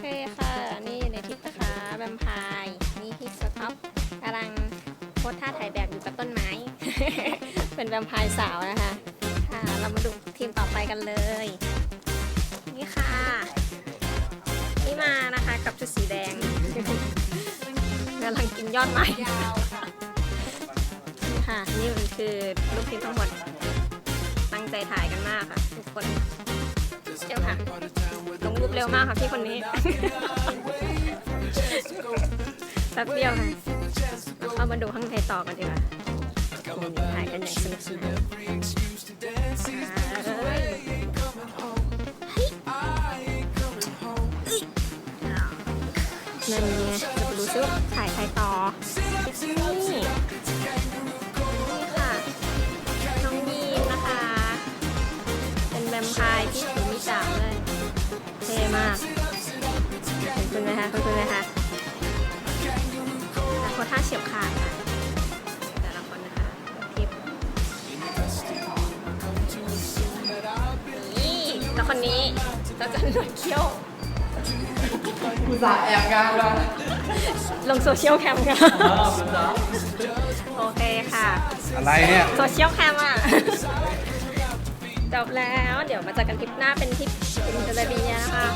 เคค่ะ นี่ในทิปนะคะแวมไพร์นี่ที่สต็อปกำลังโพสท่าถ่ายแบบอยู่กับต้นไม้ เป็นแวมไพร์สาวนะคะ ค่ะ เรามาดูทีมต่อไปกันเลย นี่ค่ะ นี่มานะคะกับชุดสีแดงกำลังกินยอดไม้นี่ค่ะ นี่มันคือลูกทีมทั้งหมด ตั้งใจถ่ายกันมากค่ะ ทุกคนเดี๋ยวค่ะ ลงรูปเร็วมากค่ะพี่คนนี้ แป๊บเดียวค่ะเรามาดูข้างในต่อกันดีกว่าถ่ายกันอย่างสนุกสนานเอ้ยนั่นไงจะไปดูซิว่าถ่ายใครต่อ มากขอบคุณนะคะขอบคุณนะคะแต่โคท่าเฉียบขาดค่ะแต่ละคนนะคะทิปนี่แล้วคนนี้เราจะหนวดเขี้ยวอุตส่าแอบงานมาลงโซเชียลแคมค่ะโอเคค่ะ อะไรเนี่ย โซเชียลแคมอะ จบแล้ว เดี๋ยวมาเจอกันคลิปหน้าเป็นคลิปอินโดนีเซียนะคะ